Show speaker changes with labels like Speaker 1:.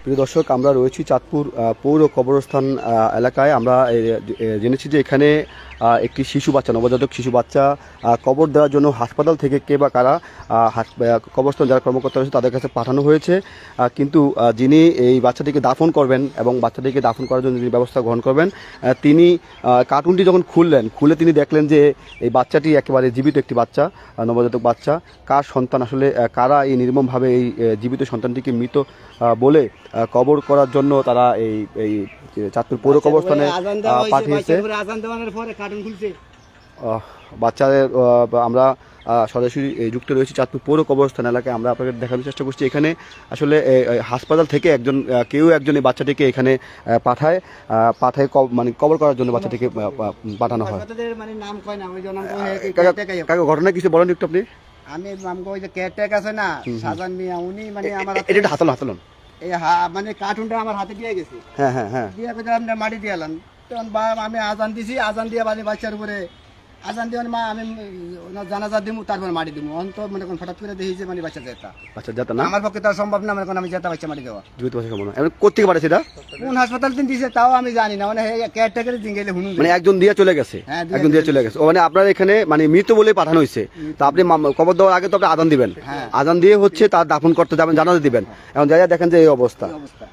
Speaker 1: প্রিয় দর্শক আমরা রয়েছি চাঁদপুর পৌর কবরস্থান এলাকায়। আমরা জেনেছি যে এখানে একটি শিশু বাচ্চা নবজাতক শিশু বাচ্চা কবর দেওয়ার জন্য হাসপাতাল থেকে কে বা কারা কবরস্থান যারা কর্মকর্তা রয়েছে তাদের কাছে পাঠানো হয়েছে। কিন্তু যিনি এই বাচ্চাটিকে দাফন করবেন এবং বাচ্চাটিকে দাফন করার জন্য যিনি ব্যবস্থা গ্রহণ করবেন তিনি কার্টুনটি যখন খুললেন খুলে তিনি দেখলেন যে এই বাচ্চাটি একেবারে জীবিত একটি বাচ্চা নবজাতক বাচ্চা। কার সন্তান? আসলে কারা এই নির্মমভাবে এই জীবিত সন্তানটিকে মৃত বলে কবর করার জন্য তারা এই এই চাঁদপুর পৌর কবরস্থানে
Speaker 2: দেওয়া হয়েছে,
Speaker 1: পাঠিয়েছে।
Speaker 2: খুলছে।
Speaker 1: বাচ্চাদের আমরা সরাসরি যুক্ত রয়েছি চাঁদপুর পৌর কবরস্থান এলাকায়। আমরা আপনাকে দেখানোর চেষ্টা করছি। এখানে আসলে হাসপাতাল থেকে একজন কেউ একজন এই বাচ্চাটিকে এখানে পাঠায় পাঠায় মানে কবর করার জন্য বাচ্চাটিকে পাঠানো হয়।
Speaker 2: মানে
Speaker 1: ঘটনা কিছু বলেন একটু আপনি।
Speaker 2: আমি ওই যে কেয়ারটেক আছে না সাজান মিয়া উনি মানে আমার
Speaker 1: এটা হাতলন হাতলন
Speaker 2: এই মানে কার্টুনটা আমার হাতে দিয়ে গেছে।
Speaker 1: হ্যাঁ হ্যাঁ হ্যাঁ।
Speaker 2: দিয়ে মাটি দিয়ে এলাম। তখন বা আমি আজান দিছি আজান দিয়ে বাড়ি বাচ্চার উপরে। আজান দিয়ে মা আমি জানাজা দিমু তারপরে মাটি দিব অন্ত মনে কোন হঠাৎ করে দেখি যে মানে বাচ্চা যেতা।
Speaker 1: আচ্ছা যাতে না?
Speaker 2: আমার পক্ষে তো সম্ভব না মনে কোন আমি যেতা বাচ্চা মাটি দেওয়া।
Speaker 1: জীবিত বাচ্চা সম্ভব না। এবার কোথেকে পাঠাচ্ছে এটা?
Speaker 2: কোন হাসপাতাল দিন দিছে তাও আমি জানি না। মানে কেয়ারটেকারে দিন গেলে হুনুন
Speaker 1: মানে একজন দিয়ে চলে গেছে?
Speaker 2: হ্যাঁ,
Speaker 1: একজন দিয়ে চলে গেছে। মানে আপনার এখানে মানে মৃত বলে পাঠানো হয়েছে। তা আপনি কবর দেওয়ার আগে তো আপনি আদান দিবেন।
Speaker 2: হ্যাঁ।
Speaker 1: আদান দিয়ে হচ্ছে তার দাফন করতে যাবেন জানাতে দিবেন। এখন যাই দেখেন যে এই অবস্থা।
Speaker 2: এই অবস্থা।